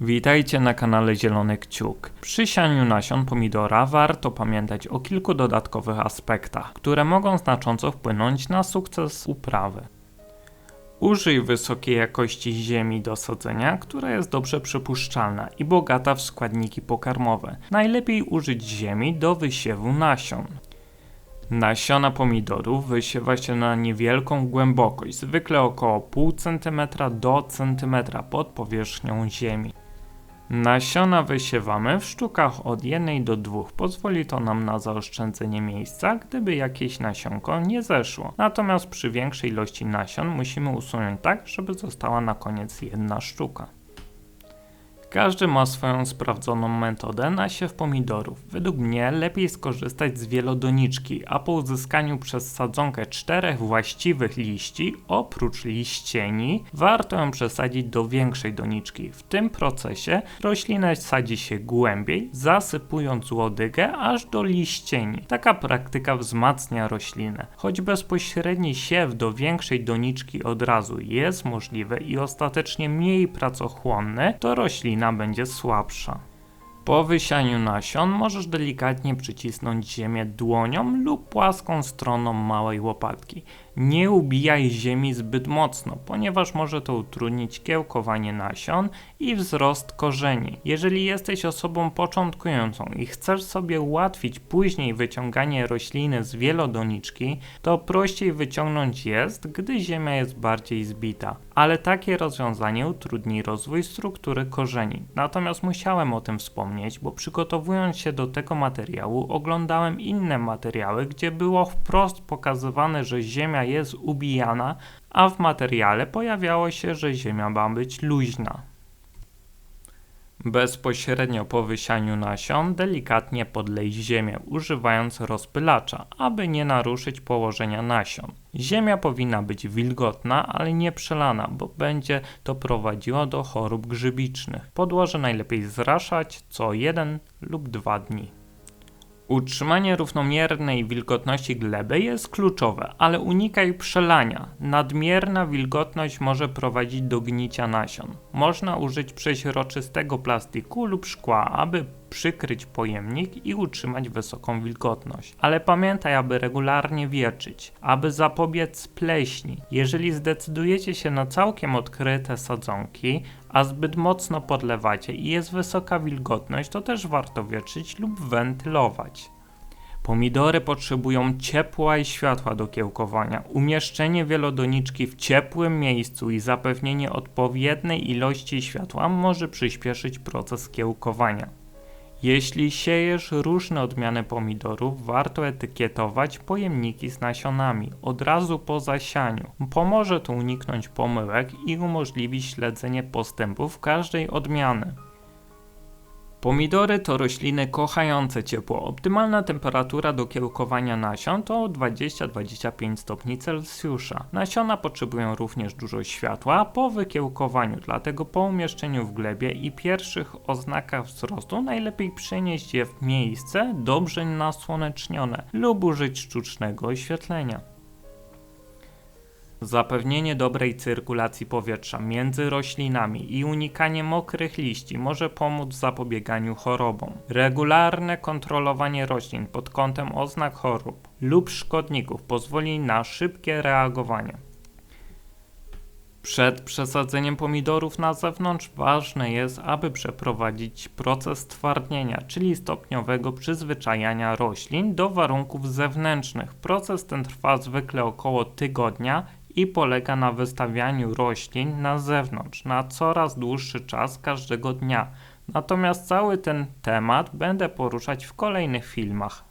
Witajcie na kanale Zielony Kciuk. Przy sianiu nasion pomidora warto pamiętać o kilku dodatkowych aspektach, które mogą znacząco wpłynąć na sukces uprawy. Użyj wysokiej jakości ziemi do sadzenia, która jest dobrze przepuszczalna i bogata w składniki pokarmowe. Najlepiej użyć ziemi do wysiewu nasion. Nasiona pomidorów wysiewa się na niewielką głębokość, zwykle około 0,5 cm do cm pod powierzchnią ziemi. Nasiona wysiewamy w sztukach od 1 do 2. Pozwoli to nam na zaoszczędzenie miejsca, gdyby jakieś nasionko nie zeszło. Natomiast przy większej ilości nasion musimy usunąć tak, żeby została na koniec jedna sztuka. Każdy ma swoją sprawdzoną metodę na siew pomidorów. Według mnie lepiej skorzystać z wielodoniczki, a po uzyskaniu przez sadzonkę czterech właściwych liści, oprócz liścieni, warto ją przesadzić do większej doniczki. W tym procesie roślinę sadzi się głębiej, zasypując łodygę aż do liścieni. Taka praktyka wzmacnia roślinę. Choć bezpośredni siew do większej doniczki od razu jest możliwy i ostatecznie mniej pracochłonny, to roślina będzie słabsza. Po wysianiu nasion możesz delikatnie przycisnąć ziemię dłonią lub płaską stroną małej łopatki. Nie ubijaj ziemi zbyt mocno, ponieważ może to utrudnić kiełkowanie nasion i wzrost korzeni. Jeżeli jesteś osobą początkującą i chcesz sobie ułatwić później wyciąganie rośliny z wielodoniczki, to prościej wyciągnąć jest, gdy ziemia jest bardziej zbita. Ale takie rozwiązanie utrudni rozwój struktury korzeni. Natomiast musiałem o tym wspomnieć, bo przygotowując się do tego materiału, oglądałem inne materiały, gdzie było wprost pokazywane, że ziemia jest ubijana, a w materiale pojawiało się, że ziemia ma być luźna. Bezpośrednio po wysianiu nasion delikatnie podlej ziemię, używając rozpylacza, aby nie naruszyć położenia nasion. Ziemia powinna być wilgotna, ale nie przelana, bo będzie to prowadziło do chorób grzybicznych. Podłoże najlepiej zraszać co 1 lub 2 dni. Utrzymanie równomiernej wilgotności gleby jest kluczowe, ale unikaj przelania. Nadmierna wilgotność może prowadzić do gnicia nasion. Można użyć przeźroczystego plastiku lub szkła, aby przykryć pojemnik i utrzymać wysoką wilgotność. Ale pamiętaj, aby regularnie wieczyć, aby zapobiec pleśni. Jeżeli zdecydujecie się na całkiem odkryte sadzonki, a zbyt mocno podlewacie i jest wysoka wilgotność, to też warto wieczyć lub wentylować. Pomidory potrzebują ciepła i światła do kiełkowania. Umieszczenie wielodoniczki w ciepłym miejscu i zapewnienie odpowiedniej ilości światła może przyspieszyć proces kiełkowania. Jeśli siejesz różne odmiany pomidorów, warto etykietować pojemniki z nasionami od razu po zasianiu. Pomoże to uniknąć pomyłek i umożliwi śledzenie postępów każdej odmiany. Pomidory to rośliny kochające ciepło. Optymalna temperatura do kiełkowania nasion to 20-25 stopni Celsjusza. Nasiona potrzebują również dużo światła po wykiełkowaniu, dlatego po umieszczeniu w glebie i pierwszych oznakach wzrostu najlepiej przenieść je w miejsce dobrze nasłonecznione lub użyć sztucznego oświetlenia. Zapewnienie dobrej cyrkulacji powietrza między roślinami i unikanie mokrych liści może pomóc w zapobieganiu chorobom. Regularne kontrolowanie roślin pod kątem oznak chorób lub szkodników pozwoli na szybkie reagowanie. Przed przesadzeniem pomidorów na zewnątrz ważne jest, aby przeprowadzić proces twardnienia, czyli stopniowego przyzwyczajania roślin do warunków zewnętrznych. Proces ten trwa zwykle około tygodnia i polega na wystawianiu roślin na zewnątrz na coraz dłuższy czas każdego dnia. Natomiast cały ten temat będę poruszać w kolejnych filmach.